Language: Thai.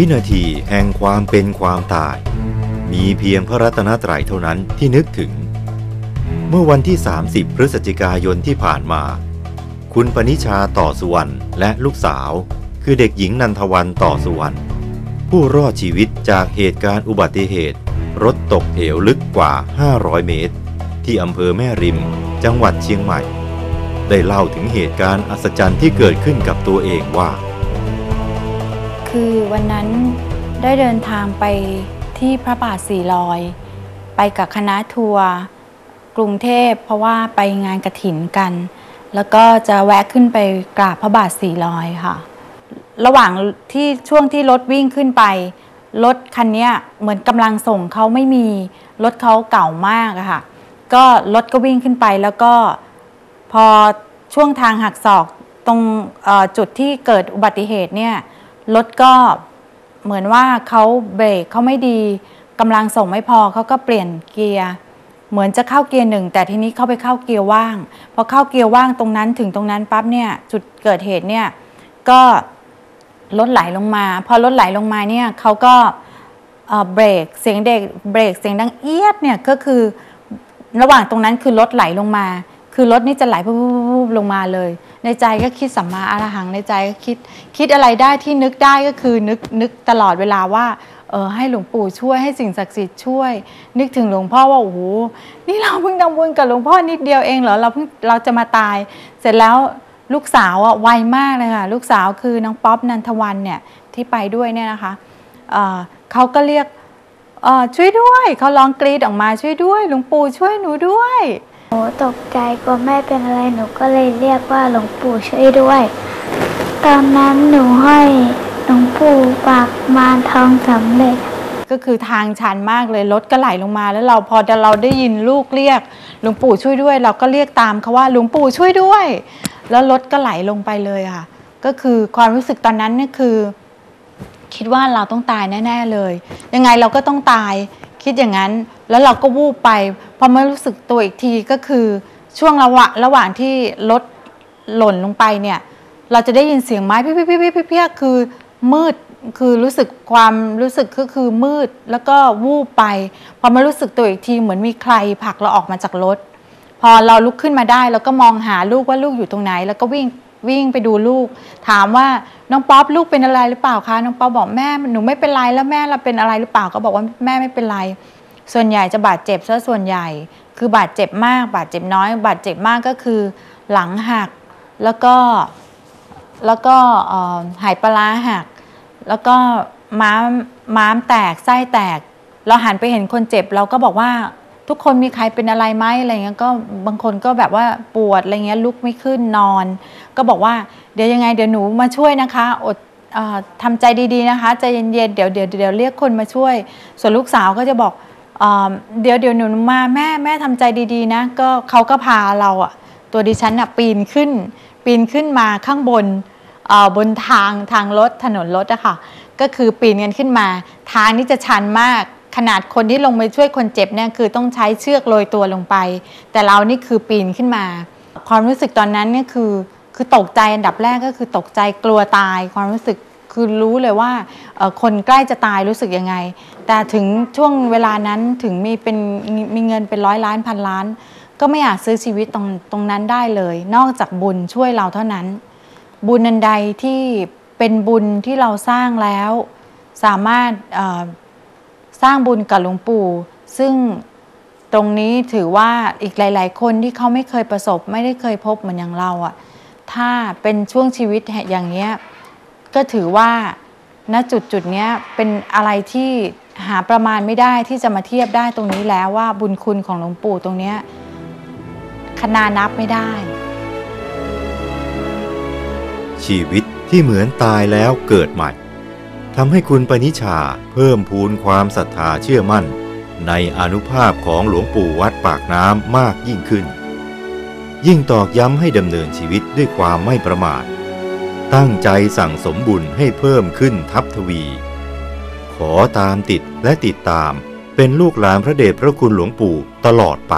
วินาทีแห่งความเป็นความตาย มีเพียงพระรัตนตรัยเท่านั้นที่นึกถึง เมื่อวันที่ 30 พฤศจิกายนที่ผ่านมา คุณปณิชาต่อสุวรรณและลูกสาว คือเด็กหญิงนันทวันต่อสุวรรณผู้รอดชีวิตจากเหตุการณ์อุบัติเหตุ รถตกเหวลึกกว่า 500 เมตร ที่อำเภอแม่ริม จังหวัดเชียงใหม่ ได้เล่าถึงเหตุการณ์อัศจรรย์ที่เกิดขึ้นกับตัวเองว่า คือวันนั้นได้เดินทางไปที่พระบาทสีลอย ไปกับคณะทัวร์กรุงเทพเพราะว่าไปงานกระถินกัน แล้วก็จะแวะขึ้นไปกราบพระบาทสีลอยค่ะ ระหว่างที่ช่วงที่รถวิ่งขึ้นไป รถคันนี้เหมือนกำลังส่งเขาไม่มี รถเขาเก่ามากอะค่ะ ก็รถก็วิ่งขึ้นไปแล้วก็พอช่วงทางหักศอกตรงจุดที่เกิดอุบัติเหตุเนี่ย รถก็เหมือนว่าเขาเบรกเขาไม่ดีกำลังส่งไม่พอเขาก็เปลี่ยนเกียร์เหมือนจะเข้าเกียร์หนึ่งแต่ทีนี้เข้าไปเข้าเกียร์ว่างพอเข้าเกียร์ว่างตรงนั้นถึงตรงนั้นปั๊บเนี่ยจุดเกิดเหตุเนี่ยก็รถไหลลงมา พอรถไหลลงมาเนี่ยเขาก็เบรกเสียงเด็กเบรกเสียงดังเอียดเนี่ยก็คือระหว่างตรงนั้นคือรถไหลลงมา คือรถนี่จะไหลปุ๊บลงมาเลย ในใจก็คิดสัมมาอรหังในใจก็คิดคิดอะไรได้ที่นึกได้ก็คือนึกนึกตลอดเวลาว่าเออให้หลวงปู่ช่วยให้สิ่งศักดิ์สิทธิ์ช่วย นึกถึงหลวงพ่อว่าโอ้โหนี่เราเพิ่งทำบุญกับหลวงพ่อนิดเดียวเองเหรอเราเพิ่งเราจะมาตาย เสร็จแล้วลูกสาวอะไวมากเลยค่ะลูกสาวคือน้องป๊อปนันทวันเนี่ยที่ไปด้วยเนี่ยนะคะเเขาก็เรียกช่วยด้วยเขาร้องกรีดออกมาช่วยด้วยหลวงปู่ช่วยหนูด้วย ตกใจกลัวแม่เป็นอะไรหนูก็เลยเรียกว่าหลวงปู่ช่วยด้วย ตอนนั้นหนูห้อยหลวงปู่ปากมารทองสำเร็จก็คือทางชันมากเลยรถก็ไหลลงมาแล้วเราพอเราได้ยินลูกเรียกหลวงปู่ช่วยด้วย เราก็เรียกตามเขาว่าหลวงปู่ช่วยด้วย แล้วรถก็ไหลลงไปเลยค่ะ ก็คือความรู้สึกตอนนั้นนี่คือ คิดว่าเราต้องตายแน่ ๆเลย ยังไงเราก็ต้องตายคิดอย่างนั้น แล้วเราก็วูบไปพอมารู้สึกตัวอีกทีก็คือช่วงระหว่างระหว่างที่รถหล่นลงไปเนี่ย เราจะได้ยินเสียงไม้พี่พี่พี่พี่พี่คือมืดคือรู้สึกความรู้สึกก็คือมืดแล้วก็วูบไป พอมารู้สึกตัวอีกทีเหมือนมีใครผลักเราออกมาจากรถ พอเราลุกขึ้นมาได้แล้วก็มองหาลูกว่าลูกอยู่ตรงไหน แล้วก็วิ่งวิ่งไปดูลูก ถามว่าน้องป๊อปลูกเป็นอะไรหรือเปล่าคะน้องป๊อปบอกแม่หนูไม่เป็นไรแล้วแม่เราเป็นอะไรหรือเปล่าก็บอกว่าแม่ไม่เป็นไร ส่วนใหญ่จะบาดเจ็บซะส่วนใหญ่ คือบาดเจ็บมาก บาดเจ็บน้อย บาดเจ็บมากก็คือ หลังหัก แล้วก็ แล้วก็หายปลาหัก แล้วก็ม้ามม้ามแตก ไส้แตก เราหันไปเห็นคนเจ็บ เราก็บอกว่าทุกคนมีใครเป็นอะไรไหมอะไรเงี้ย ก็บางคนก็แบบว่าปวดอะไรเงี้ย ลุกไม่ขึ้นนอน ก็บอกว่าเดี๋ยวยังไงเดี๋ยวหนูมาช่วยนะคะ อดทำใจดีๆนะคะใจเย็นๆ เดี๋ยวเดี๋ยวเดี๋ยวเรียกคนมาช่วย ส่วนลูกสาวก็จะบอก เดี๋ยวเดี๋ยวหนูมาแม่แม่ทำใจดีๆนะก็เขาก็พาเราอะตัวดิฉันอะปีนขึ้น ปีนขึ้นมาข้างบนบนทางทางรถถนนรถอะค่ะก็คือปีนกันขึ้นมา ทางนี้จะชันมากขนาดคนที่ลงไปช่วยคนเจ็บเนี่ยคือต้องใช้เชือกโรยตัวลงไป แต่เรานี่คือปีนขึ้นมา ความรู้สึกตอนนั้นเนี่ยคือคือตกใจอันดับแรกก็คือตกใจกลัวตายความรู้สึก คือรู้เลยว่าคนใกล้จะตายรู้สึกยังไง แต่ถึงช่วงเวลานั้นถึงมีเป็นมีเงินเป็นร้อยล้านพันล้าน ก็ไม่อาจซื้อชีวิตตรงตรงนั้นได้เลย นอกจากบุญช่วยเราเท่านั้น บุญอันใดที่เป็นบุญที่เราสร้างแล้ว สามารถสร้างบุญกับหลวงปู่ ซึ่งตรงนี้ถือว่าอีกหลาย ๆ คนที่เขาไม่เคยประสบ ไม่ได้เคยพบเหมือนอย่างเราอะ่ะถ้าเป็นช่วงชีวิตอย่างเนี้ย ก็ถือว่าณจุดจุดนี้เป็นอะไรที่หาประมาณไม่ได้ที่จะมาเทียบได้ตรงนี้แล้วว่าบุญคุณของหลวงปู่ตรงนี้คณานับไม่ได้ ชีวิตที่เหมือนตายแล้วเกิดใหม่ทำให้คุณปณิชาเพิ่มพูนความศรัทธาเชื่อมั่น ในอนุภาพของหลวงปู่วัดปากน้ำมากยิ่งขึ้น ยิ่งตอกย้ำให้ดำเนินชีวิตด้วยความไม่ประมาท ตั้งใจสั่งสมบุญให้เพิ่มขึ้นทับทวี ขอตามติดและติดตามเป็นลูกหลานพระเดชพระคุณหลวงปู่ตลอดไป